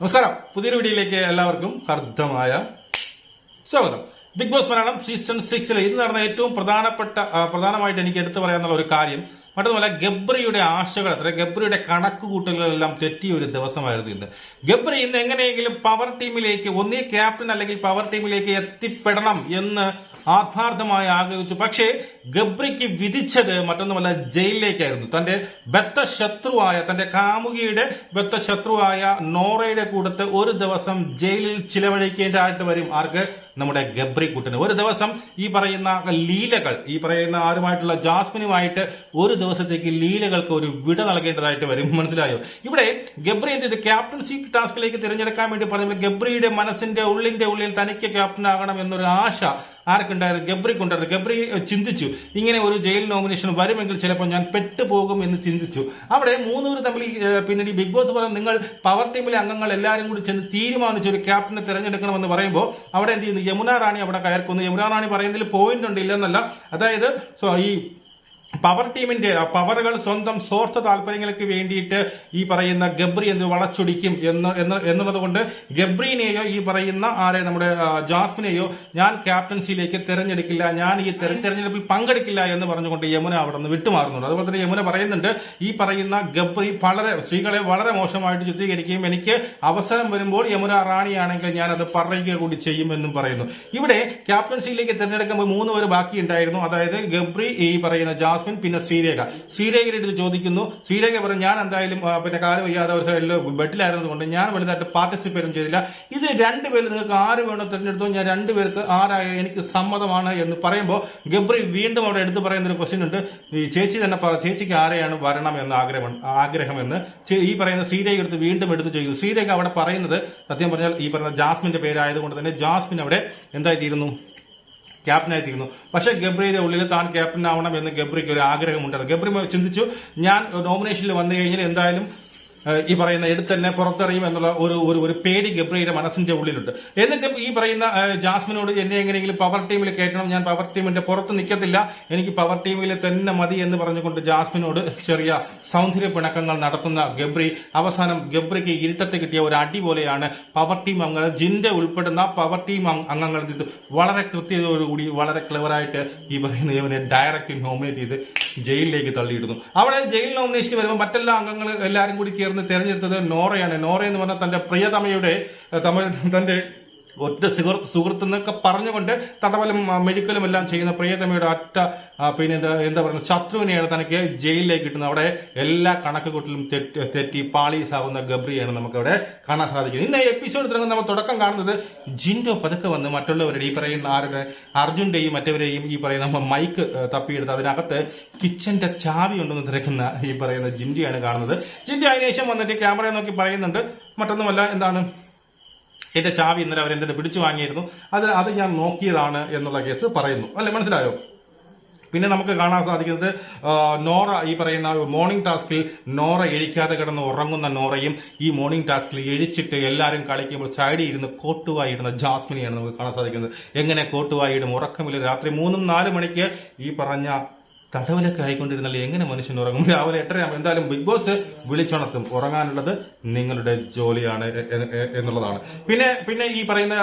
നമസ്കാരം. പുതിയൊരു വീഡിയോയിലേക്ക് എല്ലാവർക്കും ഹർദ്ദമായ സ്വാഗതം. ബിഗ് ബോസ് മലയാളം സീസൺ സിക്സിൽ ഇന്ന് നടന്ന ഏറ്റവും പ്രധാനപ്പെട്ട പ്രധാനമായിട്ട് എനിക്ക് എടുത്തു പറയാനുള്ള ഒരു കാര്യം മറ്റൊന്നുമല്ല ഗബ്രിയുടെ ആശകൾ അത്ര ഗബ്രിയുടെ കണക്കുകൂട്ടലുകളെല്ലാം തെറ്റിയ ഒരു ദിവസമായിരുന്നു ഇന്ന് ഗബ്രി ഇന്ന് എങ്ങനെയെങ്കിലും പവർ ടീമിലേക്ക് ഒന്നേ ക്യാപ്റ്റൻ അല്ലെങ്കിൽ പവർ ടീമിലേക്ക് എത്തിപ്പെടണം എന്ന് ആത്മാർത്ഥമായി ആഗ്രഹിച്ചു. പക്ഷേ ഗബ്രിക്ക് വിധിച്ചത് മറ്റൊന്നുമല്ല ജയിലിലേക്കായിരുന്നു. തന്റെ ബത്ത ശത്രുവായ തന്റെ കാമുകിയുടെ ബത്ത ശത്രുവായ നോറയുടെ കൂടത്ത് ഒരു ദിവസം ജയിലിൽ ചിലവഴിക്കേണ്ടതായിട്ട് വരും ആർക്ക്? നമ്മുടെ ഗബ്രി കുട്ടന്. ഒരു ദിവസം ഈ പറയുന്ന ലീലകൾ ഈ പറയുന്ന ആരുമായിട്ടുള്ള ജാസ്മിനുമായിട്ട് ഒരു ദിവസത്തേക്ക് ലീലകൾക്ക് ഒരു വിട നൽകേണ്ടതായിട്ട് വരും. മനസ്സിലായോ? ഇവിടെ ഗബ്രി എന്ത് ചെയ്തു? ക്യാപ്റ്റൻസി ടാസ്കിലേക്ക് തിരഞ്ഞെടുക്കാൻ വേണ്ടി പറഞ്ഞപ്പോൾ ഗബ്രിയുടെ മനസ്സിന്റെ ഉള്ളിന്റെ ഉള്ളിൽ തനിക്ക് ക്യാപ്റ്റൻ ആകണം എന്നൊരു ആശ ആർക്കുണ്ടായിരുന്നു? ഗബ്രിക്കുണ്ടായിരുന്നു ഗബ്രി ചിന്തിച്ചു. ഇങ്ങനെ ഒരു ജയിൽ നോമിനേഷൻ വരുമെങ്കിൽ ചിലപ്പോൾ ഞാൻ പെട്ടുപോകും എന്ന് ചിന്തിച്ചു. അവിടെ മൂന്നുപേർ തമ്മിൽ പിന്നീട് ബിഗ് ബോസ് പറഞ്ഞു നിങ്ങൾ പവർ ടീമിലെ അംഗങ്ങൾ എല്ലാവരും കൂടി ചെന്ന് തീരുമാനിച്ച് ഒരു ക്യാപ്റ്റനെ തിരഞ്ഞെടുക്കണമെന്ന് പറയുമ്പോൾ അവിടെ എന്ത് ചെയ്യുന്നു? യമുന റാണി അവിടെ കയർക്കുന്നു യമുന റാണി പറയുന്നതിൽ പോയിന്റ് ഉണ്ട് ഇല്ലെന്നല്ല അതായത് സോ ഈ പവർ ടീമിന്റെ പവറുകൾ സ്വന്തം സ്വാർത്ഥ താല്പര്യങ്ങൾക്ക് വേണ്ടിയിട്ട് ഈ പറയുന്ന ഗബ്രി എന്ന് വളച്ചൊടിക്കും എന്ന് എന്ന് എന്നുള്ളത് കൊണ്ട് ഗബ്രീനെയോ ഈ പറയുന്ന ആരെ നമ്മുടെ ജാസ്മിനെയോ ഞാൻ ക്യാപ്റ്റൻസിയിലേക്ക് തിരഞ്ഞെടുക്കില്ല ഞാൻ ഈ തെര- തെരഞ്ഞെടുപ്പിൽ പങ്കെടുക്കില്ല എന്ന് പറഞ്ഞുകൊണ്ട് യമുന അവിടെ നിന്ന് വിട്ടുമാറുന്നുണ്ട്. അതുപോലെ തന്നെ യമുന പറയുന്നുണ്ട് ഈ പറയുന്ന ഗബ്രി വളരെ സ്ത്രീകളെ വളരെ മോശമായിട്ട് ചിത്രീകരിക്കുകയും എനിക്ക് അവസരം വരുമ്പോൾ യമുന റാണിയാണെങ്കിൽ ഞാൻ അത് പറയുക കൂടി ചെയ്യുമെന്നും പറയുന്നു. ഇവിടെ ക്യാപ്റ്റൻസിയിലേക്ക് തിരഞ്ഞെടുക്കുമ്പോൾ മൂന്ന് പേര് ബാക്കിയുണ്ടായിരുന്നു. അതായത് ഗബ്രി ഈ പറയുന്ന ജാസ്മിൻ പിന്നെ ശ്രീരേഖ. ശ്രീരേഖയുടെ അടുത്ത് ചോദിക്കുന്നു ശ്രീരേഖ പറഞ്ഞു ഞാൻ എന്തായാലും പിന്നെ കാൽ വയ്യാതെ ഒരു സൈഡിൽ കൊണ്ട് ഞാൻ വലുതായിട്ട് പാർട്ടിസിപ്പേറ്റും ചെയ്തില്ല. ഇത് രണ്ടുപേര് നിങ്ങൾക്ക് ആര് വേണോ തിരഞ്ഞെടുത്തോ ഞാൻ രണ്ടുപേർക്ക് ആരായ എനിക്ക് സമ്മതമാണ് എന്ന് പറയുമ്പോൾ ഗബ്രി വീണ്ടും അവിടെ എടുത്തു പറയുന്ന ഒരു ക്വസ്റ്റ്യൻ ഉണ്ട്. ചേച്ചി തന്നെ ചേച്ചിക്ക് ആരെയാണ് വരണം എന്ന ആഗ്രഹം ആഗ്രഹമെന്ന്? ഈ പറയുന്ന ശ്രീരേഖ എടുത്ത് വീണ്ടും എടുത്ത് ചോദിക്കുന്നു. ശ്രീരേഖ അവിടെ പറയുന്നത് സത്യം പറഞ്ഞാൽ ഈ പറഞ്ഞ ജാസ്മിന്റെ പേരായതുകൊണ്ട് തന്നെ ജാസ്മിൻ അവിടെ എന്തായിത്തീരുന്നു? ക്യാപ്റ്റനായിത്തീരുന്നു പക്ഷേ ഗബ്രിയുടെ ഉള്ളിൽ താൻ ക്യാപ്റ്റൻ ആവണം എന്ന് ഗബ്രിക്ക് ഒരു ആഗ്രഹമുണ്ടായിരുന്നു ഗബ്രി ചിന്തിച്ചു. ഞാൻ നോമിനേഷനിൽ വന്നു കഴിഞ്ഞാൽ എന്തായാലും ഈ പറയുന്ന എടുത്ത് തന്നെ പുറത്തെറിയും എന്നുള്ള ഒരു ഒരു ഒരു പേടി ഗബ്രിയുടെ മനസ്സിന്റെ ഉള്ളിലുണ്ട്. എന്നിട്ടും ഈ പറയുന്ന ജാസ്മിനോട് എന്നെ എങ്ങനെയെങ്കിലും പവർ ടീമിൽ കയറ്റണം ഞാൻ പവർ ടീമിന്റെ പുറത്ത് നിൽക്കത്തില്ല എനിക്ക് പവർ ടീമിൽ തന്നെ മതി എന്ന് പറഞ്ഞുകൊണ്ട് ജാസ്മിനോട് ചെറിയ സൗന്ദര്യ പിണക്കങ്ങൾ നടത്തുന്ന ഗബ്രി അവസാനം ഗബ്രിക്ക് ഇരുട്ടത്ത് കിട്ടിയ ഒരു അടി പോലെയാണ് പവർ ടീം അംഗങ്ങൾ ജിന്റെ ഉൾപ്പെടുന്ന പവർ ടീം അംഗ- അംഗങ്ങൾ ഇത് വളരെ കൃത്യതയോടുകൂടി വളരെ ക്ലവറായിട്ട് ഈ പറയുന്ന ഇവനെ ഡയറക്റ്റ് നോമിനേറ്റ് ചെയ്ത് ജയിലിലേക്ക് തള്ളിയിടുന്നു. അവിടെ ജയിൽ നോമിനേഷൻ വരുമ്പോൾ മറ്റെല്ലാ അംഗങ്ങൾ എല്ലാവരും കൂടി ചേർന്ന് തെരഞ്ഞെടുത്തത് നോറയാണ്. നോറ എന്ന് പറഞ്ഞാൽ തന്റെ പ്രിയതമയുടെ തമിഴ് തന്റെ ഒറ്റ സുഹൃത്ത് സുഹൃത്ത് എന്നൊക്കെ പറഞ്ഞുകൊണ്ട് തടവലും മെഴുക്കലും എല്ലാം ചെയ്യുന്ന പ്രിയതമയുടെ ഒറ്റ ആ, പിന്നെ എന്താ പറയുക ശത്രുവിനെയാണ് തനിക്ക് ജയിലിലേക്ക് കിട്ടുന്നത്. അവിടെ എല്ലാ കണക്കുകൂട്ടിലും തെറ്റി തെറ്റി പാളീസാവുന്ന ഗബ്രിയാണ് നമുക്ക് അവിടെ കാണാൻ സാധിക്കുന്നത്. ഇന്ന് എപ്പിസോഡ് തുടങ്ങുന്ന നമ്മൾ തുടക്കം കാണുന്നത് ജിൻഡോ പതുക്കെ വന്ന് മറ്റുള്ളവരുടെ ഈ പറയുന്ന ആരുടെ അർജുന്റെയും മറ്റവരെയും ഈ പറയുന്ന മൈക്ക് തപ്പിയെടുത്ത് അതിനകത്ത് കിച്ചന്റെ ചാവി ഉണ്ടെന്ന് തിരക്കുന്ന ഈ പറയുന്ന ജിൻഡിയാണ് കാണുന്നത്. ജിൻഡി അതിനുശേഷം വന്നിട്ട് ക്യാമറയെ നോക്കി പറയുന്നുണ്ട്. മറ്റൊന്നുമല്ല എന്താണ്? എന്റെ ചാവി ഇന്നലെ അവർ എന്റെ പിടിച്ചു വാങ്ങിയിരുന്നു. അത് അത് ഞാൻ നോക്കിയതാണ് എന്നുള്ള കേസ് പറയുന്നു. അല്ലെ? മനസ്സിലായോ? പിന്നെ നമുക്ക് കാണാൻ സാധിക്കുന്നത് നോറ ഈ പറയുന്ന മോർണിംഗ് ടാസ്കിൽ നോറ എഴിക്കാതെ കിടന്ന് ഉറങ്ങുന്ന നോറയും ഈ മോർണിംഗ് ടാസ്കിൽ എഴിച്ചിട്ട് എല്ലാവരും കളിക്കുമ്പോൾ സൈഡിൽ ഇരുന്ന് കോട്ടുവായി ഇടുന്ന ജാസ്മിനെയാണ് നമുക്ക് കാണാൻ സാധിക്കുന്നത്. എങ്ങനെ കോട്ടുവായി ഇടും ഉറക്കമില്ല. രാത്രി മൂന്നും നാല് മണിക്ക് ഈ പറഞ്ഞ തടവിലൊക്കെ ആയിക്കൊണ്ടിരുന്നാൽ എങ്ങനെ മനുഷ്യൻ ഉറങ്ങും? രാവിലെ എട്ടരയാകുമ്പോൾ എന്തായാലും ബിഗ് ബോസ് വിളിച്ചുണർത്തും ഉറങ്ങാനുള്ളത് നിങ്ങളുടെ ജോലിയാണ് എന്നുള്ളതാണ്. പിന്നെ പിന്നെ ഈ പറയുന്ന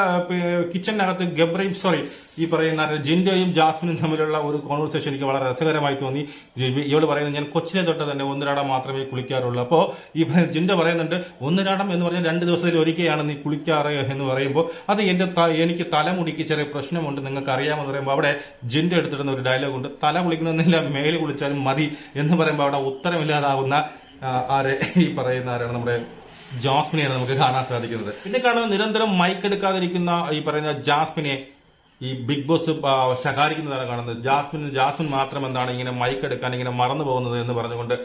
കിച്ചണിനകത്ത് ഗബ്രീം സോറി ഈ പറയുന്ന ജിൻഡോയും ജാസ്മിനും തമ്മിലുള്ള ഒരു കോൺവെർസേഷൻ എനിക്ക് വളരെ രസകരമായി തോന്നി. ഇവ- ഇവൾ പറയുന്നത് ഞാൻ കൊച്ചിനെ തൊട്ട് തന്നെ ഒന്നിരാടം മാത്രമേ കുളിക്കാറുള്ളൂ. അപ്പോൾ ഈ ജിൻഡോ പറയുന്നുണ്ട് ഒന്നിരാടം എന്ന് പറഞ്ഞാൽ രണ്ട് ദിവസത്തിൽ ഒരിക്കലാണ് നീ കുളിക്കാറ് എന്ന് പറയുമ്പോൾ അത് എന്റെ എനിക്ക് തലമുടിക്ക് ചെറിയ പ്രശ്നമുണ്ട് നിങ്ങൾക്ക് അറിയാമെന്ന് പറയുമ്പോൾ അവിടെ ജിൻഡോ എടുത്തിടുന്ന ഒരു ഡയലോഗ് ഉണ്ട്. തല കുളിക്കണമെന്നില്ല മേൽ കുളിച്ചാലും മതി എന്ന് പറയുമ്പോൾ അവിടെ ഉത്തരമില്ലാതാവുന്ന ആരെ ഈ പറയുന്ന ആരാണ് നമ്മുടെ ജാസ്മിനെയാണ് നമുക്ക് കാണാൻ സാധിക്കുന്നത്. പിന്നെ കാണുന്ന നിരന്തരം മൈക്ക് എടുക്കാതിരിക്കുന്ന ഈ പറയുന്ന ജാസ്മിനെ ഈ ബിഗ് ബോസ് ശകാരിക്കുന്നതാണ് കാണുന്നത്. ജാസ്മിൻ ജാസ്മിൻ മാത്രം എന്താണ് ഇങ്ങനെ മൈക്ക് എടുക്കാൻ ഇങ്ങനെ മറന്നു പോകുന്നത് എന്ന് പറഞ്ഞുകൊണ്ട്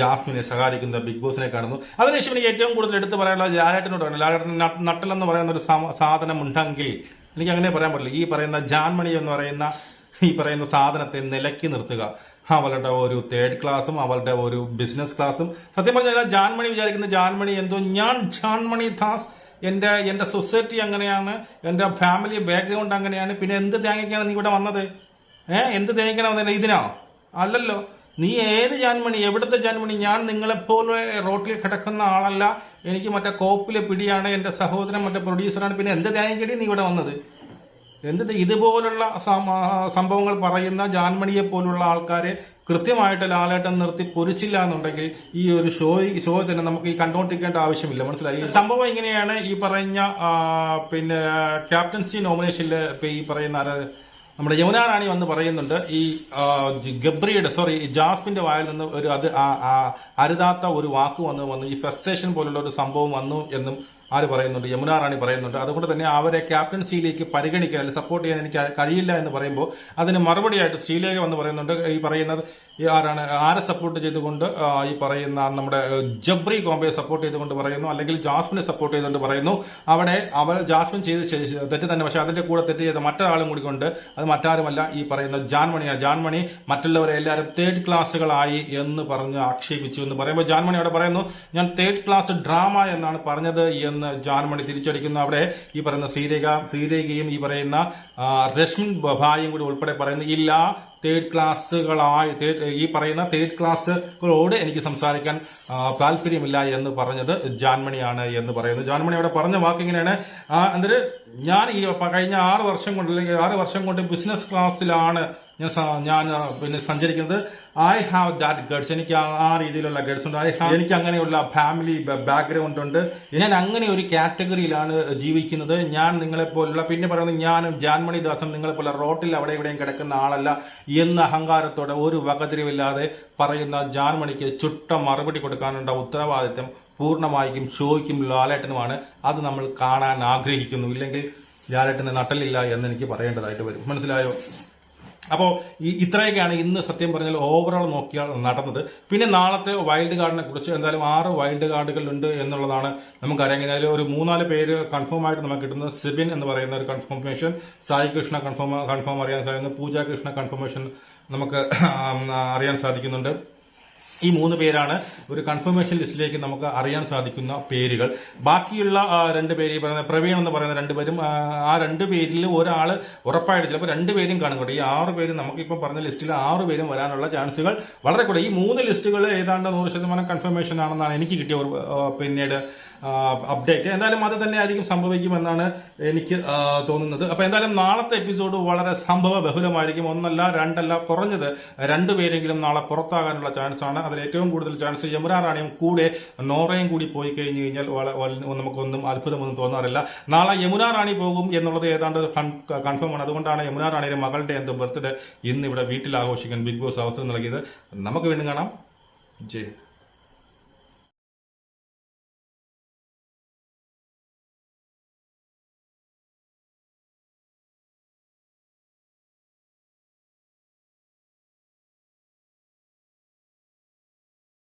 ജാസ്മിനെ ശകാരിക്കുന്ന ബിഗ് ബോസിനെ കാണുന്നു. അതിനുശേഷം എനിക്ക് ഏറ്റവും കൂടുതൽ എടുത്തു പറയാനുള്ളത് ലാലേട്ടനോടാണ് ലാലേട്ടൻ നട്ടലെന്ന് പറയുന്ന ഒരു സാധനമുണ്ടെങ്കിൽ എനിക്ക് അങ്ങനെ പറയാൻ പറ്റില്ല. ഈ പറയുന്ന ജാൻമണി എന്ന് പറയുന്ന ഈ പറയുന്ന സാധനത്തെ നിലക്കി നിർത്തുക. അവളുടെ ഒരു തേർഡ് ക്ലാസ്സും അവളുടെ ഒരു ബിസിനസ് ക്ലാസ്സും സത്യം പറഞ്ഞാൽ ജാൻമണി വിചാരിക്കുന്ന ജാൻമണി എന്തോ ഞാൻ ജാൻമണി ദാസ് എന്റെ എന്റെ സൊസൈറ്റി അങ്ങനെയാണ് എന്റെ ഫാമിലി ബാക്ക്ഗ്രൗണ്ട് അങ്ങനെയാണ് പിന്നെ എന്ത് തേങ്ങയ്ക്കാണ് നീ ഇവിടെ വന്നത്? ഏ എന്ത് തേങ്ങയ്ക്കാണ് വന്നത്? ഇതിനോ? അല്ലല്ലോ. നീ ഏത് ജാൻമണി എവിടുത്തെ ജാൻമണി? ഞാൻ നിങ്ങളെപ്പോലെ റോട്ടിൽ കിടക്കുന്ന ആളല്ല. എനിക്ക് മറ്റേ കോപ്പിലെ പിടിയാണ് എന്റെ സഹോദരൻ മറ്റേ പ്രൊഡ്യൂസറാണ് പിന്നെ എന്ത് തേങ്ങയ്ക്കടി നീ ഇവിടെ വന്നത്? എന്ത് ഇത് ഇതുപോലുള്ള സംഭവങ്ങൾ പറയുന്ന ജാൻമണിയെ പോലുള്ള ആൾക്കാരെ കൃത്യമായിട്ട് ലാലേട്ടൻ നിർത്തി പൊരിച്ചില്ല എന്നുണ്ടെങ്കിൽ ഈ ഒരു ഷോ ഷോ തന്നെ നമുക്ക് ഈ കണ്ടോണ്ടിരിക്കേണ്ട ആവശ്യമില്ല. മനസ്സിലായി? സംഭവം ഇങ്ങനെയാണ് ഈ പറഞ്ഞ പിന്നെ ക്യാപ്റ്റൻസി നോമിനേഷനിൽ ഇപ്പൊ ഈ പറയുന്ന നമ്മുടെ യമുന റാണി വന്ന് പറയുന്നുണ്ട്. ഈ ഗബ്രിയുടെ സോറി ജാസ്മിന്റെ വായിൽ നിന്ന് ഒരു അത് അരുതാത്ത ഒരു വാക്ക് വന്ന് വന്നു ഈ ഫ്രസ്ട്രേഷൻ പോലുള്ള ഒരു സംഭവം വന്നു എന്നും ആര് പറയുന്നുണ്ട്? യമുന റാണി പറയുന്നുണ്ട്. അതുകൊണ്ട് തന്നെ അവരെ ക്യാപ്റ്റൻസിയിലേക്ക് പരിഗണിക്കാൻ അല്ലെങ്കിൽ സപ്പോർട്ട് ചെയ്യാൻ എനിക്ക് കഴിയില്ല എന്ന് പറയുമ്പോൾ അതിന് മറുപടിയായിട്ട് ശ്രീലേഖ വന്ന് പറയുന്നുണ്ട്. ഈ പറയുന്നത് ഈ ആരാണ് ആരെ സപ്പോർട്ട് ചെയ്തുകൊണ്ട് ഈ പറയുന്ന നമ്മുടെ ജബ്രി കോംബയെ സപ്പോർട്ട് ചെയ്തുകൊണ്ട് പറയുന്നു അല്ലെങ്കിൽ ജാസ്മിനെ സപ്പോർട്ട് ചെയ്തുകൊണ്ട് പറയുന്നു. അവിടെ അവർ ജാസ്മിൻ ചെയ്ത് തെറ്റ് തന്നെ പക്ഷെ അതിന്റെ കൂടെ തെറ്റ് ചെയ്ത മറ്റൊരാളും കൂടി കൊണ്ട് അത് മറ്റാരുമല്ല ഈ പറയുന്ന ജാൻമണിയാണ് ജാൻമണി മറ്റുള്ളവരെ എല്ലാവരും തേർഡ് ക്ലാസ്സുകളായി എന്ന് പറഞ്ഞ് ആക്ഷേപിച്ചു എന്ന് പറയുമ്പോൾ ജാൻമണി അവിടെ പറയുന്നു ഞാൻ തേർഡ് ക്ലാസ് ഡ്രാമ എന്നാണ് പറഞ്ഞത് എന്ന് ജാൻമണി തിരിച്ചടിക്കുന്നു. അവിടെ ഈ പറയുന്ന ശ്രീരേഖ ശ്രീരേഖയും ഈ പറയുന്ന രശ്മിൻ ഭായും കൂടി ഉൾപ്പെടെ പറയുന്നു ഇല്ല തേർഡ് ക്ലാസ്സുകളായി ഈ പറയുന്ന തേർഡ് ക്ലാസ്സുകളോട് എനിക്ക് സംസാരിക്കാൻ താല്പര്യമില്ല എന്ന് പറഞ്ഞത് ജാൻമണിയാണ് എന്ന് പറയുന്നു. ജാൻമണി അവിടെ പറഞ്ഞ വാക്ക് ഇങ്ങനെയാണ്. എന്നിട്ട് ഞാൻ ഈ കഴിഞ്ഞ ആറ് വർഷം കൊണ്ട് അല്ലെങ്കിൽ ആറ് വർഷം കൊണ്ട് ബിസിനസ് ക്ലാസ്സിലാണ് ഞാൻ ഞാൻ പിന്നെ സഞ്ചരിക്കുന്നത്. ഐ ഹാവ് ദാറ്റ് ഗഡ്സ് എനിക്ക് ആ- രീതിയിലുള്ള ഗഡ്സ് ഉണ്ട്. ഐ ഹാവ് എനിക്ക് അങ്ങനെയുള്ള ഫാമിലി ബാക്ക്ഗ്രൗണ്ട് ഉണ്ട്. ഞാൻ അങ്ങനെ ഒരു കാറ്റഗറിയിലാണ് ജീവിക്കുന്നത്. ഞാൻ നിങ്ങളെ പോലുള്ള പിന്നെ പറയുന്നത് ഞാനും ജാൻമണി ദാസൻ നിങ്ങളെ പോലെ റോട്ടിൽ അവിടെ ഇവിടെയും കിടക്കുന്ന ആളല്ല എന്ന അഹങ്കാരത്തോടെ ഒരു വകതിരിവില്ലാതെ പറയുന്ന ജാൻമണിക്ക് ചുട്ട മറുപടി കൊടുക്കാനുള്ള ഉത്തരവാദിത്തം പൂർണമായും ഷോയ്ക്കും ലാലേട്ടനുമാണ്. അത് നമ്മൾ കാണാൻ ആഗ്രഹിക്കുന്നു. ഇല്ലെങ്കിൽ ലാലേട്ടന് നട്ടലില്ല എന്ന് എനിക്ക് പറയേണ്ടതായിട്ട് വരും. മനസ്സിലായോ? അപ്പോൾ ഈ ഇത്രയൊക്കെയാണ് ഇന്ന് സത്യം പറഞ്ഞാൽ ഓവറോൾ നോക്കിയാൽ നടന്നത്. പിന്നെ നാളത്തെ വൈൽഡ് കാർഡിനെ കുറിച്ച് എന്തായാലും ആറ് വൈൽഡ് കാർഡുകളുണ്ട് എന്നുള്ളതാണ് നമുക്കറിയാം അതിൽ ഒരു മൂന്നാൽ പേര് കൺഫേം ആയിട്ട് നമുക്ക് കിട്ടുന്നത്. സിബിൻ എന്ന് പറയുന്ന ഒരു confirmation Sai Krishna confirm confirm അറിയാൻ സാധിക്കുന്നു. പൂജ കൃഷ്ണ കൺഫർമേഷൻ നമുക്ക് അറിയാൻ സാധിക്കുന്നുണ്ട്. ഈ മൂന്ന് പേരാണ് ഒരു കൺഫർമേഷൻ ലിസ്റ്റിലേക്ക് നമുക്ക് അറിയാൻ സാധിക്കുന്ന പേരുകൾ. ബാക്കിയുള്ള രണ്ട് പേര് ഈ പറയുന്ന പ്രവീൺ എന്ന് പറയുന്ന രണ്ടുപേരും ആ, രണ്ട് പേരിൽ ഒരാൾ ഉറപ്പായിട്ട് ചിലപ്പോൾ രണ്ട് പേരും കാണും കേട്ടോ. ഈ ആറ് പേരും നമുക്കിപ്പോൾ പറഞ്ഞ ലിസ്റ്റിൽ ആറ് പേരും വരാനുള്ള ചാൻസുകൾ വളരെ കൂടുതൽ ഈ മൂന്ന് ലിസ്റ്റുകൾ ഏതാണ്ട് നൂറ് ശതമാനം കൺഫർമേഷൻ ആണെന്നാണ് എനിക്ക് കിട്ടിയ പിന്നീട് അപ്ഡേറ്റ് എന്തായാലും അത് തന്നെ ആയിരിക്കും സംഭവിക്കുമെന്നാണ് എനിക്ക് തോന്നുന്നത്. അപ്പൊ എന്തായാലും നാളത്തെ എപ്പിസോഡ് വളരെ സംഭവ ബഹുലമായിരിക്കും. ഒന്നല്ല രണ്ടല്ല കുറഞ്ഞത് രണ്ടുപേരെങ്കിലും നാളെ പുറത്താകാനുള്ള ചാൻസ് ആണ്. അതിൽ ഏറ്റവും കൂടുതൽ ചാൻസ് യമുന റാണിയും കൂടെ നോറയും കൂടി പോയി കഴിഞ്ഞു കഴിഞ്ഞാൽ നമുക്കൊന്നും അത്ഭുതമൊന്നും തോന്നാറില്ല. നാളെ യമുന റാണി പോകും എന്നുള്ളത് ഏതാണ്ട് കൺഫേം ആണ്. അതുകൊണ്ടാണ് യമുന റാണിയുടെ മകളുടെ എന്തോ ബർത്ത്ഡേ ഇന്ന് ഇവിടെ വീട്ടിൽ ആഘോഷിക്കാൻ ബിഗ് ബോസ് അവസരം നൽകിയത്. നമുക്ക് വീണ്ടും കാണാം. ജയ്